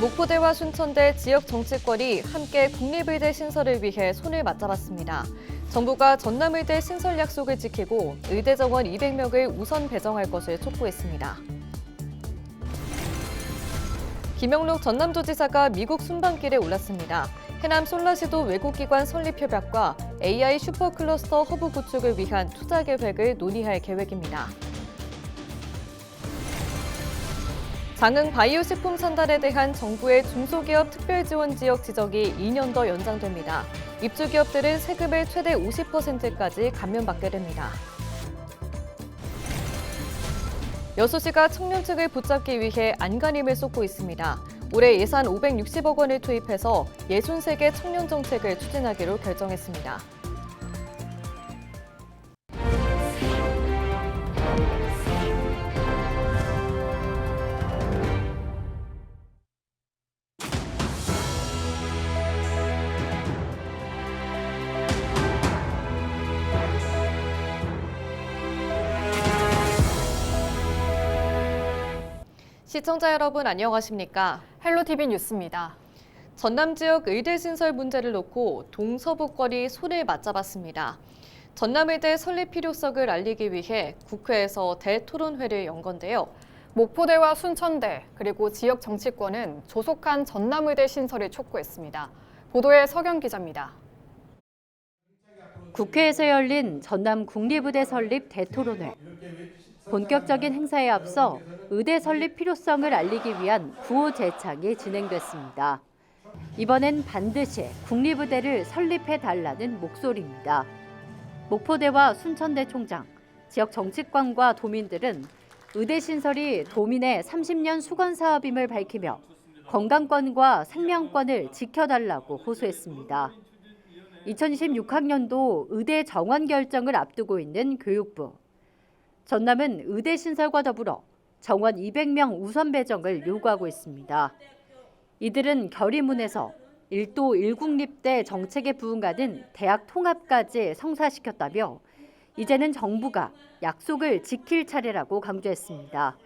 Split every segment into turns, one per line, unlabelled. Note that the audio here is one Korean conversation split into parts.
목포대와 순천대 지역 정치권이 함께 국립의대 신설을 위해 손을 맞잡았습니다. 정부가 전남의대 신설 약속을 지키고 의대 정원 200명을 우선 배정할 것을 촉구했습니다. 김영록 전남도지사가 미국 순방길에 올랐습니다. 해남 솔라시도 외국기관 설립 협약과 AI 슈퍼클러스터 허브 구축을 위한 투자 계획을 논의할 계획입니다. 장흥 바이오 식품 산달에 대한 정부의 중소기업 특별지원 지역 지정이 2년 더 연장됩니다. 입주 기업들은 세금을 최대 50%까지 감면받게 됩니다. 여수시가 청년층을 붙잡기 위해 안간힘을 쏟고 있습니다. 올해 예산 560억 원을 투입해서 63개 청년 정책을 추진하기로 결정했습니다. 시청자 여러분 안녕하십니까?
헬로티비 뉴스입니다.
전남 지역 의대 신설 문제를 놓고 동서북권이 손을 맞잡았습니다. 전남의대 설립 필요성을 알리기 위해 국회에서 대토론회를 연 건데요.
목포대와 순천대 그리고 지역 정치권은 조속한 전남의대 신설을 촉구했습니다. 보도에 서경 기자입니다.
국회에서 열린 전남 국립의대 설립 대토론회. 본격적인 행사에 앞서 의대 설립 필요성을 알리기 위한 구호 제창이 진행됐습니다. 이번엔 반드시 국립의대를 설립해 달라는 목소리입니다. 목포대와 순천대 총장, 지역 정치권과 도민들은 의대 신설이 도민의 30년 수건 사업임을 밝히며 건강권과 생명권을 지켜달라고 호소했습니다. 2026학년도 의대 정원 결정을 앞두고 있는 교육부. 전남은 의대 신설과 더불어 정원 200명 우선 배정을 요구하고 있습니다. 이들은 결의문에서 1도 1국립대 정책에 부응하는 대학 통합까지 성사시켰다며 이제는 정부가 약속을 지킬 차례라고 강조했습니다.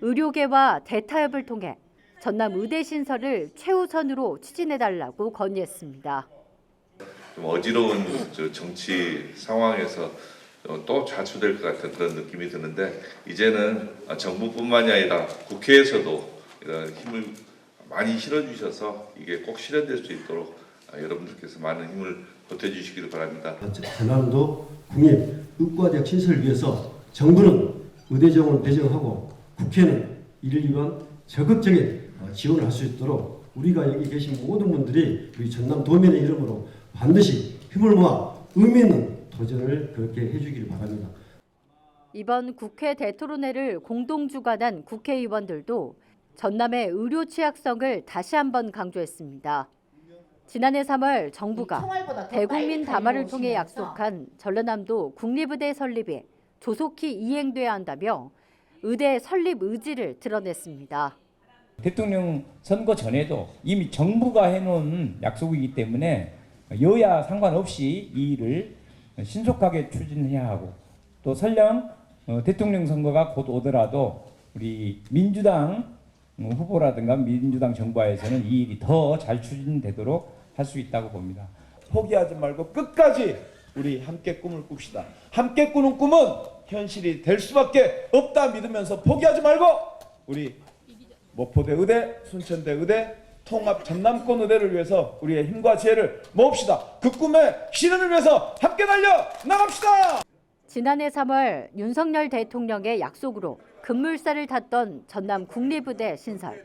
의료계와 대타협을 통해 전남 의대 신설을 최우선으로 추진해달라고 건의했습니다.
좀 어지러운 저 정치 상황에서 어, 또 자초될 것 같은 그런 느낌이 드는데 이제는 정부뿐만이 아니라 국회에서도 이런 힘을 많이 실어주셔서 이게 꼭 실현될 수 있도록 아, 여러분들께서 많은 힘을 보태주시기를 바랍니다.
전남도 국립 의과대학 신설을 위해서 정부는 의대 정원을 배정하고 국회는 이를 위한 적극적인 어, 지원을 할 수 있도록 우리가 여기 계신 모든 분들이 우리 전남 도민의 이름으로 반드시 힘을 모아 의미 있는 도전을 그렇게 해주기를 바랍니다.
이번 국회 대토론회를 공동 주관한 국회의원들도 전남의 의료 취약성을 다시 한번 강조했습니다. 지난해 3월 정부가 대국민 담화를 통해 약속한 전라남도 국립의대 설립이 조속히 이행돼야 한다며 의대 설립 의지를 드러냈습니다.
대통령 선거 전에도 이미 정부가 해놓은 약속이기 때문에 여야 상관없이 이 일을 신속하게 추진해야 하고 또 설령 어, 대통령 선거가 곧 오더라도 우리 민주당 어, 후보라든가 민주당 정부에서는 이 일이 더 잘 추진되도록 할 수 있다고 봅니다.
포기하지 말고 끝까지 우리 함께 꿈을 꿉시다. 함께 꾸는 꿈은 현실이 될 수밖에 없다 믿으면서 포기하지 말고 우리 목포대 의대, 순천대 의대, 통합 전남권 의대를 위해서 우리의 힘과 지혜를 모읍시다. 그 꿈의 실현을 위해서 함께 달려 나갑시다.
지난해 3월 윤석열 대통령의 약속으로 급물살을 탔던 전남 국립의대 신설.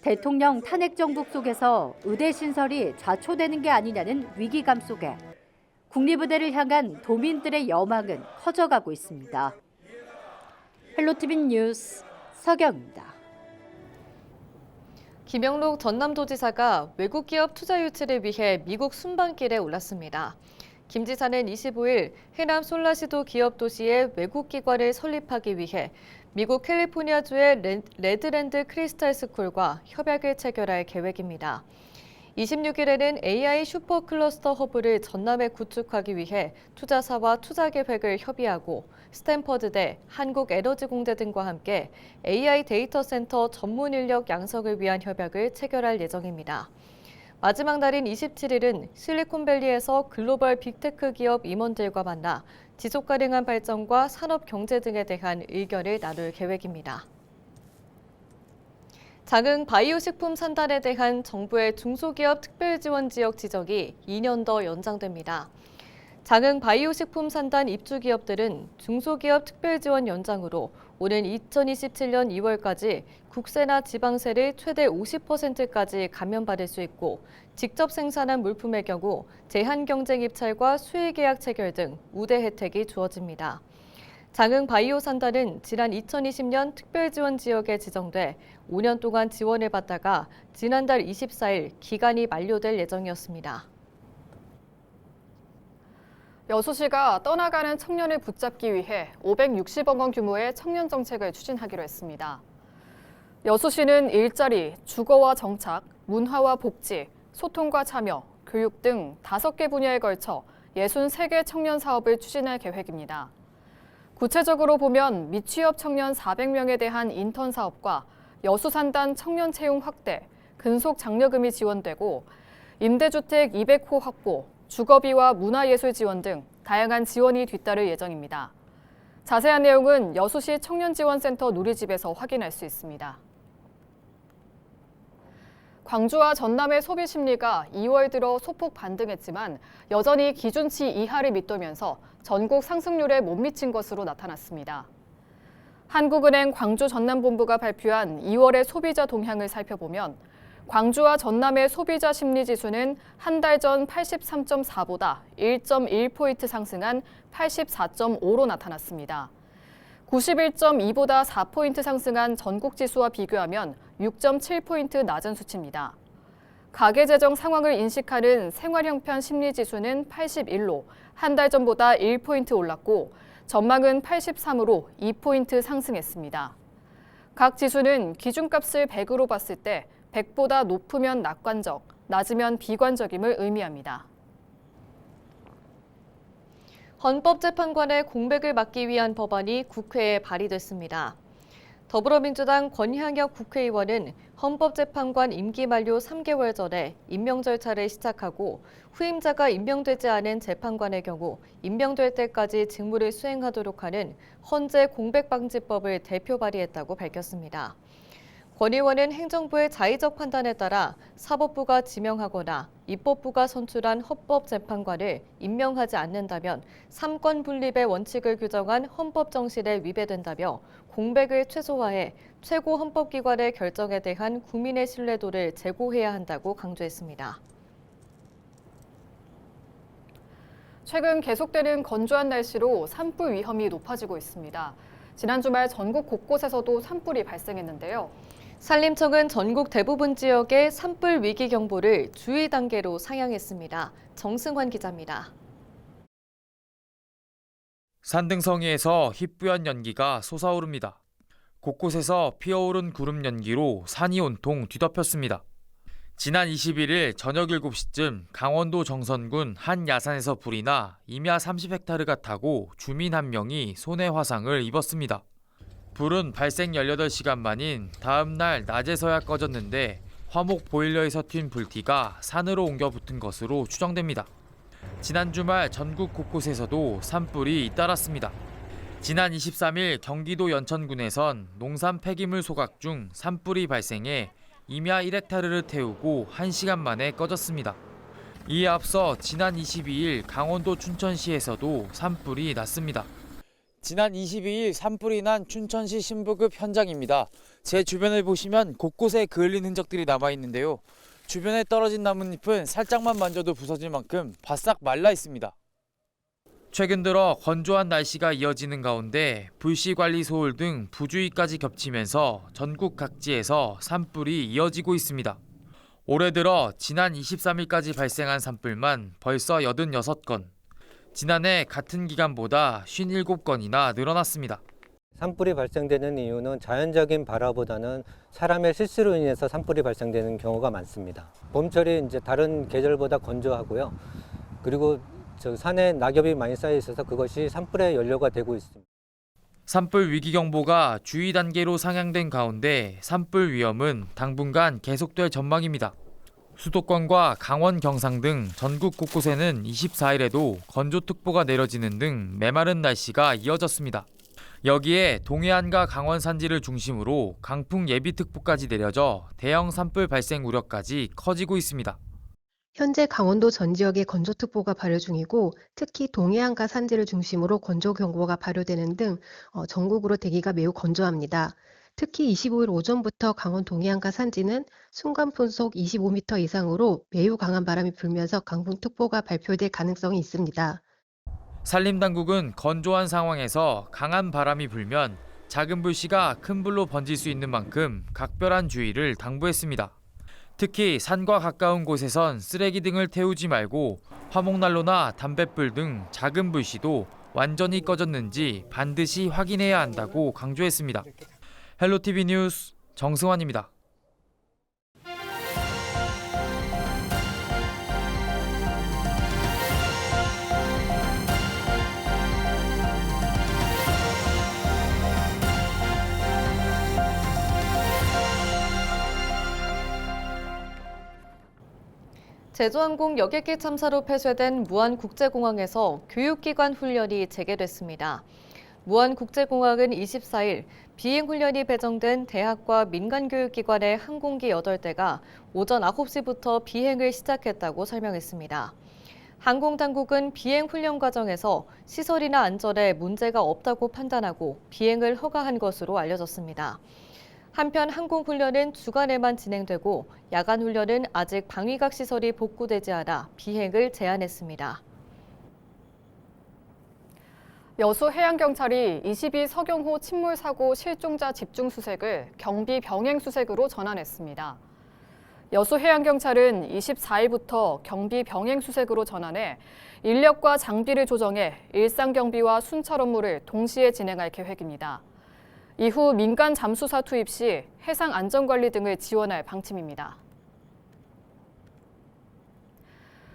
대통령 탄핵 정국 속에서 의대 신설이 좌초되는 게 아니냐는 위기감 속에 국립의대를 향한 도민들의 여망은 커져가고 있습니다. 헬로티비 뉴스 서경입니다.
김영록 전남도지사가 외국 기업 투자 유치를 위해 미국 순방길에 올랐습니다. 김 지사는 25일 해남 솔라시도 기업 도시에 외국 기관을 설립하기 위해 미국 캘리포니아주의 레- 레드랜드 크리스탈 스쿨과 협약을 체결할 계획입니다. 26일에는 AI 슈퍼 클러스터 허브를 전남에 구축하기 위해 투자사와 투자 계획을 협의하고 스탠퍼드대, 한국에너지공대 등과 함께 AI 데이터 센터 전문 인력 양성을 위한 협약을 체결할 예정입니다. 마지막 날인 27일은 실리콘밸리에서 글로벌 빅테크 기업 임원들과 만나 지속 가능한 발전과 산업 경제 등에 대한 의견을 나눌 계획입니다. 장흥 바이오 식품 산단에 대한 정부의 중소기업 특별지원 지역 지정이 2년 더 연장됩니다. 장흥 바이오 식품 산단 입주 기업들은 중소기업 특별지원 연장으로 오는 2027년 2월까지 국세나 지방세를 최대 50%까지 감면받을 수 있고 직접 생산한 물품의 경우 제한 경쟁 입찰과 수의 계약 체결 등 우대 혜택이 주어집니다. 장흥 바이오 산단은 지난 2020년 특별지원 지역에 지정돼 5년 동안 지원을 받다가 지난달 24일 기간이 만료될 예정이었습니다.
여수시가 떠나가는 청년을 붙잡기 위해 560억 원 규모의 청년 정책을 추진하기로 했습니다. 여수시는 일자리, 주거와 정착, 문화와 복지, 소통과 참여, 교육 등 5개 분야에 걸쳐 63개 청년 사업을 추진할 계획입니다. 구체적으로 보면 미취업 청년 400명에 대한 인턴 사업과 여수산단 청년 채용 확대, 근속 장려금이 지원되고 임대주택 200호 확보, 주거비와 문화예술 지원 등 다양한 지원이 뒤따를 예정입니다. 자세한 내용은 여수시 청년지원센터 누리집에서 확인할 수 있습니다. 광주와 전남의 소비 심리가 2월 들어 소폭 반등했지만 여전히 기준치 이하를 밑돌면서 전국 상승률에 못 미친 것으로 나타났습니다. 한국은행 광주 전남본부가 발표한 2월의 소비자 동향을 살펴보면 광주와 전남의 소비자 심리 지수는 한 달 전 83.4보다 1.1포인트 상승한 84.5로 나타났습니다. 91.2보다 4포인트 상승한 전국 지수와 비교하면 6.7포인트 낮은 수치입니다. 가계 재정 상황을 인식하는 생활 형편 심리 지수는 81로 한 달 전보다 1포인트 올랐고 전망은 83으로 2포인트 상승했습니다. 각 지수는 기준값을 100으로 봤을 때 100보다 높으면 낙관적, 낮으면 비관적임을 의미합니다.
헌법재판관의 공백을 막기 위한 법안이 국회에 발의됐습니다. 더불어민주당 권향혁 국회의원은 헌법재판관 임기 만료 3개월 전에 임명 절차를 시작하고 후임자가 임명되지 않은 재판관의 경우 임명될 때까지 직무를 수행하도록 하는 헌재 공백방지법을 대표 발의했다고 밝혔습니다. 권 의원은 행정부의 자의적 판단에 따라 사법부가 지명하거나 입법부가 선출한 헌법재판관을 임명하지 않는다면 삼권 분립의 원칙을 규정한 헌법 정신에 위배된다며 공백을 최소화해 최고 헌법기관의 결정에 대한 국민의 신뢰도를 제고해야 한다고 강조했습니다.
최근 계속되는 건조한 날씨로 산불 위험이 높아지고 있습니다. 지난 주말 전국 곳곳에서도 산불이 발생했는데요.
산림청은 전국 대부분 지역에 산불 위기 경보를 주의 단계로 상향했습니다. 정승환 기자입니다.
산등성이에서 희뿌연 연기가 솟아오릅니다. 곳곳에서 피어오른 구름 연기로 산이 온통 뒤덮였습니다. 지난 21일 저녁 7시쯤 강원도 정선군 한 야산에서 불이 나 임야 30헥타르가 타고 주민 한 명이 손해 화상을 입었습니다. 불은 발생 18시간 만인 다음 날 낮에서야 꺼졌는데 화목 보일러에서 튄 불티가 산으로 옮겨 붙은 것으로 추정됩니다. 지난 주말 전국 곳곳에서도 산불이 잇따랐습니다. 지난 23일 경기도 연천군에선 농산 폐기물 소각 중 산불이 발생해 임야 1헥타르를 태우고 1시간 만에 꺼졌습니다. 이에 앞서 지난 22일 강원도 춘천시에서도 산불이 났습니다. 지난 22일 산불이 난 춘천시 신부급 현장입니다. 제 주변을 보시면 곳곳에 그을린 흔적들이 남아 있는데요. 주변에 떨어진 나뭇잎은 살짝만 만져도 부서질 만큼 바싹 말라 있습니다. 최근 들어 건조한 날씨가 이어지는 가운데 불씨 관리 소홀 등 부주의까지 겹치면서 전국 각지에서 산불이 이어지고 있습니다. 올해 들어 지난 23일까지 발생한 산불만 벌써 86건, 지난해 같은 기간보다 57건이나 늘어났습니다.
산불이 발생되는 이유는 자연적인 발화보다는 사람의 실수로 인해서 산불이 발생되는 경우가 많습니다. 봄철이 이제 다른 계절보다 건조하고요. 그리고 저 산에 낙엽이 많이 쌓여 있어서 그것이 산불의 연료가 되고 있습니다.
산불 위기 경보가 주의 단계로 상향된 가운데 산불 위험은 당분간 계속될 전망입니다. 수도권과 강원 경상 등 전국 곳곳에는 24일에도 건조특보가 내려지는 등 메마른 날씨가 이어졌습니다. 여기에 동해안과 강원 산지를 중심으로 강풍 예비특보까지 내려져 대형 산불 발생 우려까지 커지고 있습니다.
현재 강원도 전 지역에 건조특보가 발효 중이고 특히 동해안과 산지를 중심으로 건조경보가 발효되는 등 어, 전국으로 대기가 매우 건조합니다. 특히 25일 오전부터 강원 동해안과 산지는 순간 풍속 25m 이상으로 매우 강한 바람이 불면서 강풍특보가 발표될 가능성이 있습니다.
산림당국은 건조한 상황에서 강한 바람이 불면 작은 불씨가 큰 불로 번질 수 있는 만큼 각별한 주의를 당부했습니다. 특히 산과 가까운 곳에선 쓰레기 등을 태우지 말고 화목난로나 담뱃불 등 작은 불씨도 완전히 꺼졌는지 반드시 확인해야 한다고 강조했습니다. 헬로티비 뉴스 정승환입니다.
제주항공 여객기 참사로 폐쇄된 무안국제공항에서 교육기관 훈련이 재개됐습니다. 무안국제공항은 24일 비행 훈련이 배정된 대학과 민간교육기관의 항공기 8대가 오전 9시부터 비행을 시작했다고 설명했습니다. 항공당국은 비행 훈련 과정에서 시설이나 안전에 문제가 없다고 판단하고 비행을 허가한 것으로 알려졌습니다. 한편 항공훈련은 주간에만 진행되고 야간 훈련은 아직 방위각 시설이 복구되지 않아 비행을 제한했습니다.
여수 해양경찰이 22 서경호 침몰 사고 실종자 집중 수색을 경비 병행 수색으로 전환했습니다. 여수 해양경찰은 24일부터 경비 병행 수색으로 전환해 인력과 장비를 조정해 일상 경비와 순찰 업무를 동시에 진행할 계획입니다. 이후 민간 잠수사 투입 시 해상 안전관리 등을 지원할 방침입니다.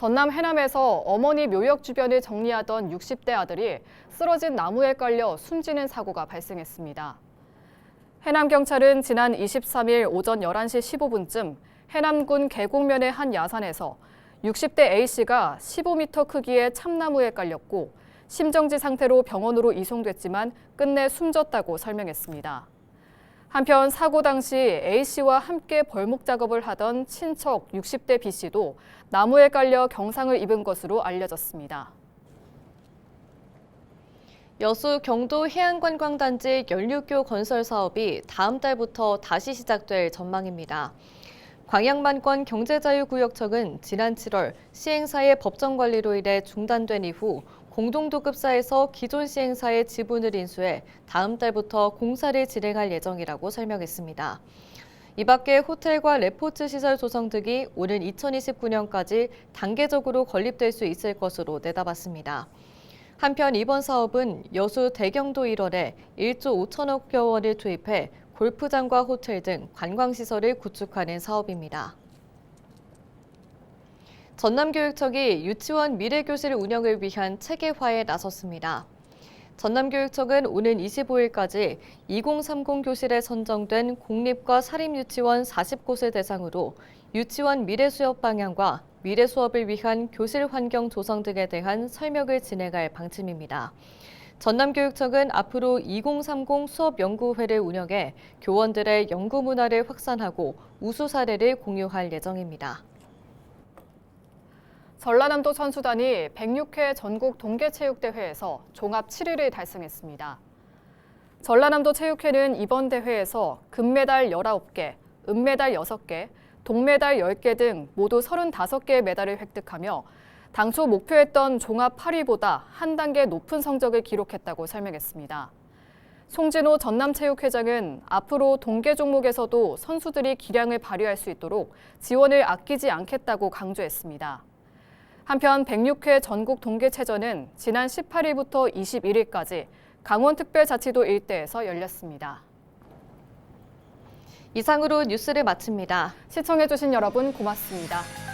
전남 해남에서 어머니 묘역 주변을 정리하던 60대 아들이 쓰러진 나무에 깔려 숨지는 사고가 발생했습니다. 해남 경찰은 지난 23일 오전 11시 15분쯤 해남군 계곡면의 한 야산에서 60대 A씨가 15m 크기의 참나무에 깔렸고 심정지 상태로 병원으로 이송됐지만 끝내 숨졌다고 설명했습니다. 한편 사고 당시 A씨와 함께 벌목 작업을 하던 친척 60대 B씨도 나무에 깔려 경상을 입은 것으로 알려졌습니다.
여수 경도 해양관광단지 연륙교 건설 사업이 다음 달부터 다시 시작될 전망입니다. 광양만권 경제자유구역청은 지난 7월 시행사의 법정 관리로 인해 중단된 이후 공동도급사에서 기존 시행사의 지분을 인수해 다음 달부터 공사를 진행할 예정이라고 설명했습니다. 이 밖에 호텔과 레포츠 시설 조성 등이 오는 2029년까지 단계적으로 건립될 수 있을 것으로 내다봤습니다. 한편 이번 사업은 여수 대경도 일원에 1조 5천억 원을 투입해 골프장과 호텔 등 관광시설을 구축하는 사업입니다. 전남교육청이 유치원 미래교실 운영을 위한 체계화에 나섰습니다. 전남교육청은 오는 25일까지 2030 교실에 선정된 공립과 사립유치원 40곳을 대상으로 유치원 미래 수업 방향과 미래 수업을 위한 교실 환경 조성 등에 대한 설명을 진행할 방침입니다. 전남교육청은 앞으로 2030 수업연구회를 운영해 교원들의 연구 문화를 확산하고 우수 사례를 공유할 예정입니다.
전라남도 선수단이 106회 전국 동계체육대회에서 종합 7위를 달성했습니다. 전라남도 체육회는 이번 대회에서 금메달 19개, 은메달 6개, 동메달 10개 등 모두 35개의 메달을 획득하며 당초 목표했던 종합 8위보다 한 단계 높은 성적을 기록했다고 설명했습니다. 송진호 전남체육회장은 앞으로 동계 종목에서도 선수들이 기량을 발휘할 수 있도록 지원을 아끼지 않겠다고 강조했습니다. 한편 106회 전국 동계체전은 지난 18일부터 21일까지 강원특별자치도 일대에서 열렸습니다.
이상으로 뉴스를 마칩니다.
시청해주신 여러분 고맙습니다.